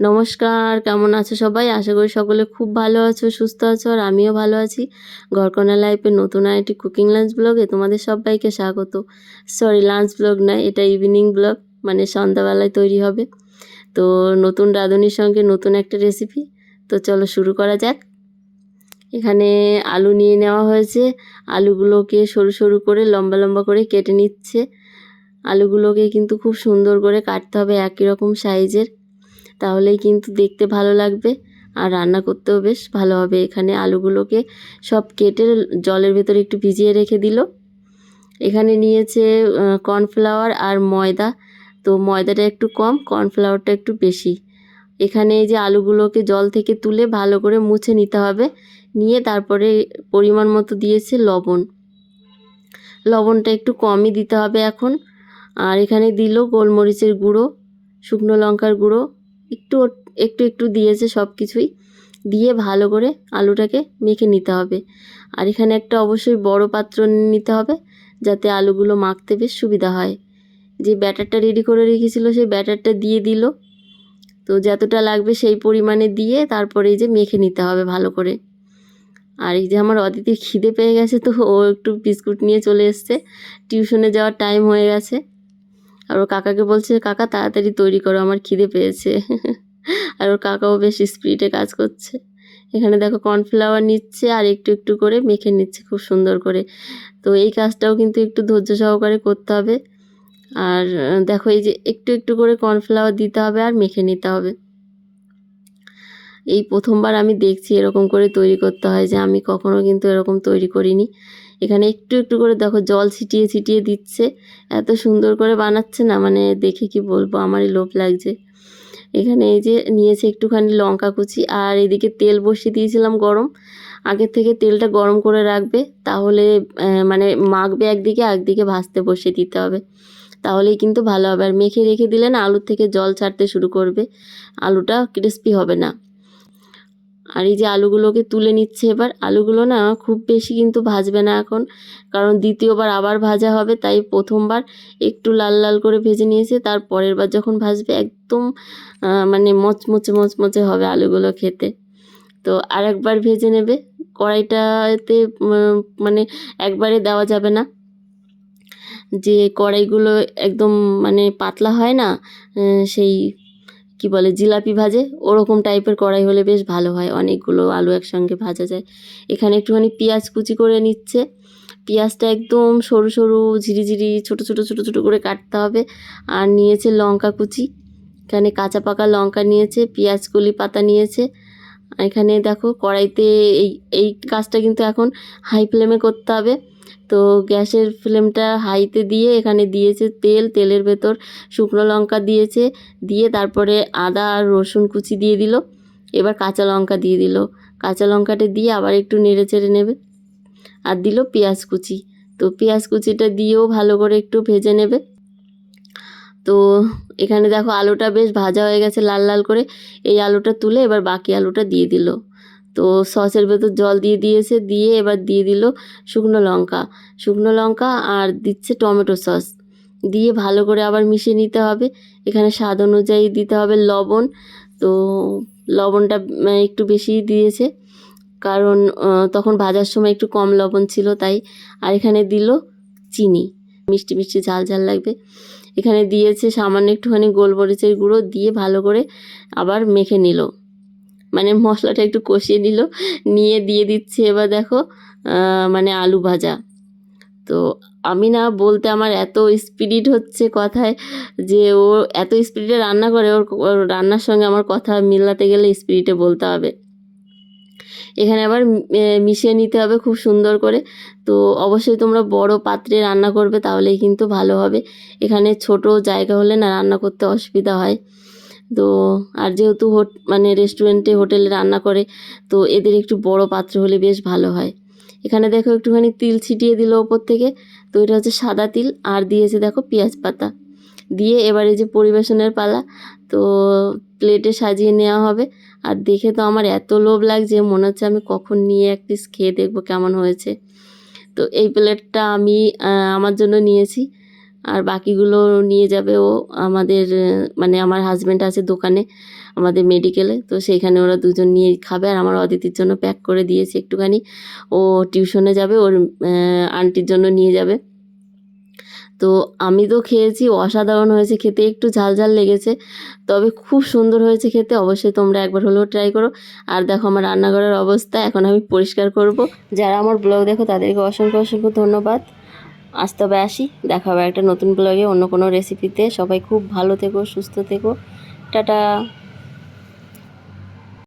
নমস্কার, কেমন আছো সবাই? আশা করি সকলে খুব ভালো আছো, সুস্থ আছো, আর আমিও ভালো আছি। ঘরকোনা লাইফের নতুন আরেকটি কুকিং লাঞ্চ ব্লগে তোমাদের সবাইকে স্বাগত। সরি লাঞ্চ ব্লগ নয়, এটা ইভিনিং ব্লগ মানে সন্ধ্যাবেলায় তৈরি হবে। তো নতুন রাঁধুনির সঙ্গে নতুন একটা রেসিপি তো চলো শুরু করা যাক। এখানে আলু নিয়ে নেওয়া হয়েছে। আলুগুলোকে সরু সরু করে, লম্বা লম্বা করে কেটে নিচ্ছে। আলুগুলোকে কিন্তু খুব সুন্দর করে কাটতে হবে একই রকম সাইজের তাহলেই কিন্তু দেখতে ভালো লাগবে। আর রান্না করতেও বেশ ভালো হবে। এখানে আলুগুলোকে সব কেটে জলের ভেতরে একটু ভিজিয়ে রেখে দিল। এখানে নিয়েছে কর্নফ্লাওয়ার আর ময়দা। তো ময়দাটা একটু কম, কর্নফ্লাওয়ারটা একটু বেশি। এখানে এই যে আলুগুলোকে জল থেকে তুলে ভালো করে মুছে নিতে হবে। নিয়ে তারপরে পরিমাণ মতো দিয়েছে লবণ। লবণটা একটু কমই দিতে হবে এখন। আর এখানে দিল গোলমরিচের গুঁড়ো, শুকনো লঙ্কার গুঁড়ো একটু একটু একটু দিয়েছে সব কিছুই দিয়ে ভালো করে আলুটাকে মেখে নিতে হবে। আর এখানে একটা অবশ্যই বড় পাত্র নিতে হবে, যাতে আলুগুলো মাখতে বেশ সুবিধা হয়। যে ব্যাটারটা রেডি করে রেখেছিল সেই ব্যাটারটা দিয়ে দিল। তো যতটা লাগবে সেই পরিমাণে দিয়ে তারপরে এই যে মেখে নিতে হবে ভালো করে। আর এই যে আমার অদিতির খিদে পেয়ে গেছে, তো ও একটু বিস্কুট নিয়ে চলে এসছে। টিউশনে যাওয়ার টাইম হয়ে গেছে। আর ওর কাকাকে বলছে, কাকা, তাড়াতাড়ি তৈরি করো, আমার খিদে পেয়েছে। আর ওর কাকাও বেশ স্পিডে কাজ করছে। এখানে দেখো কর্নফ্লাওয়ার নিচ্ছে আর একটু একটু করে মেখে নিচ্ছে, খুব সুন্দর করে। তো এই কাজটাও কিন্তু একটু ধৈর্য সহকারে করতে হবে। আর দেখো এই যে একটু একটু করে কর্নফ্লাওয়ার দিতে হবে আর মেখে নিতে হবে। এই প্রথমবার আমি দেখছি এরকম করে তৈরি করতে হয় যে আমি কখনো কিন্তু এরকম তৈরি করিনি। এখানে একটু একটু করে দেখো জল ছিটিয়ে ছিটিয়ে দিচ্ছে। এত সুন্দর করে বানাচ্ছে না মানে দেখে কি বলব, আমারই লোভ লাগছে। এখানে এই যে নিয়েছে একটুখানি লঙ্কা কুচি, আর এদিকে তেল বসিয়ে দিয়েছিলাম গরম। আগের থেকে তেলটা গরম করে রাখবে, তাহলে মানে মাখবে একদিকে একদিকে ভাজতে বসিয়ে দিতে হবে। তাহলেই কিন্তু ভালো হবে। আর মেখে রেখে দিলে না, আলুর থেকে জল ছাড়তে শুরু করবে। আলুটা ক্রিস্পি হবে না। আর এই যে আলুগুলোকে তুলে নিচ্ছে এবার, আলুগুলো না খুব বেশি কিন্তু ভাজবে না এখন, কারণ দ্বিতীয়বার আবার ভাজা হবে, তাই প্রথমবার একটু লাল লাল করে ভেজে নিয়েছে তার পরের বার যখন ভাজবে একদম মানে মচমচে মচমচে হবে আলুগুলো খেতে। তো আর একবার ভেজে নেবে, কড়াইটাতে মানে একবারে দেওয়া যাবে না। যে কড়াইগুলো একদম মানে পাতলা হয় না সেই কি বলে, জিলাপি ভাজে, ওরকম টাইপের কড়াই হলে বেশ ভালো হয়। অনেকগুলো আলু একসঙ্গে ভাজা যায়। এখানে একটুখানি পেঁয়াজ কুচি করে নিচ্ছে। পেঁয়াজটা একদম সরু সরু, ঝিরিঝিরি, ছোটো ছোটো ছোটো ছোটো করে কাটতে হবে। আর নিয়েছে লঙ্কা কুচি। এখানে কাঁচা পাকা লঙ্কা নিয়েছে, পেঁয়াজ কলি পাতা নিয়েছে। এখানে দেখো কড়াইতে এই এই কাজটা কিন্তু এখন হাই ফ্লেমে করতে হবে। তো গ্যাসের ফ্লেমটা হাইতে দিয়ে এখানে দিয়েছে তেল, তেলের ভেতর শুকনো লঙ্কা দিয়েছে, দিয়ে তারপরে আদা আর রসুন কুচি দিয়ে দিল, এবার কাঁচা লঙ্কা দিয়ে দিল। কাঁচা লঙ্কাটা দিয়ে আবার একটু নেড়ে চেড়ে নেবে আর দিল পেঁয়াজ কুচি। তো পেঁয়াজ কুচিটা দিয়েও ভালো করে একটু ভেজে নেবে। তো এখানে দেখো আলুটা বেশ ভাজা হয়ে গেছে লাল লাল করে। এই আলুটা তুলে এবার বাকি আলুটা দিয়ে দিল। তো সসের ভেতর জল দিয়ে দিয়েছে, দিয়ে এবার দিয়ে দিল শুকনো লঙ্কা। শুকনো লঙ্কা আর দিচ্ছে টমেটো সস। দিয়ে ভালো করে আবার মিশিয়ে নিতে হবে। এখানে স্বাদ অনুযায়ী দিতে হবে লবণ। তো লবণটা একটু বেশি দিয়েছে। কারণ তখন ভাজার সময় একটু কম লবণ ছিল তাই। আর এখানে দিল চিনি। মিষ্টি মিষ্টি, ঝাল ঝাল লাগবে। এখানে দিয়েছে সামান্য একটুখানি গোলমরিচের গুঁড়ো। দিয়ে ভালো করে আবার মেখে নিল। মানে মশলাটা একটু কষিয়ে নিল, নিয়ে দিয়ে দিচ্ছে এবার দেখো মানে আলু ভাজা। তো আমি না বলতে আমার এত স্পিরিট হচ্ছে কথায় যে ও এত স্পিরিটে রান্না করে, ওর রান্নার সঙ্গে আমার কথা মিলাতে গেলে স্পিরিটে বলতে হবে। এখানে আবার মিশিয়ে নিতে হবে খুব সুন্দর করে। তো অবশ্যই তোমরা বড় পাত্রে রান্না করবে তাহলেই কিন্তু ভালো হবে। এখানে ছোট জায়গা হলে না রান্না করতে অসুবিধা হয়। তো আর যেহেতু হোট মানে রেস্টুরেন্টে হোটেলে রান্না করে, তো এদের একটু বড় পাত্র হলে বেশ ভালো হয়। এখানে দেখো একটুখানি তিল ছিটিয়ে দিল ওপর থেকে, তো এটা হচ্ছে সাদা তিল, আর দিয়েছে দেখো পেঁয়াজ পাতা। দিয়ে এবারে যে পরিবেশনের পালা, তো প্লেটে সাজিয়ে নেওয়া হবে। আর দেখে তো আমার এত লোভ লাগছে, মনে হচ্ছে আমি কখন নিয়ে এক পিস খেয়ে দেখব কেমন হয়েছে। তো এই প্লেটটা আমি আমার জন্য নিয়েছি। আর বাকিগুলো নিয়ে যাবে ও আমাদের মানে আমার হাজব্যান্ড আছে দোকানে, আমাদের মেডিকেলে তো সেইখানে ওরা দুজন নিয়ে খাবে আর আমার অদিতির জন্য প্যাক করে দিয়েছি একটুখানি। ও টিউশনে যাবে, ওর আন্টির জন্য নিয়ে যাবে। তো আমি তো খেয়েছি অসাধারণ হয়েছে খেতে, একটু ঝাল ঝাল লেগেছে, তবে খুব সুন্দর হয়েছে খেতে, অবশ্যই তোমরা একবার হলেও ট্রাই করো। আর দেখো আমার রান্নাঘরের অবস্থা, এখন আমি পরিষ্কার করব। যারা আমার ব্লগ দেখো তাদেরকে অসংখ্য অসংখ্য ধন্যবাদ। আজ তবে আসি, দেখা হবে একটা নতুন ব্লগে অন্য কোনো রেসিপিতে সবাই খুব ভালো থেকো, সুস্থ থেকো। টাটা।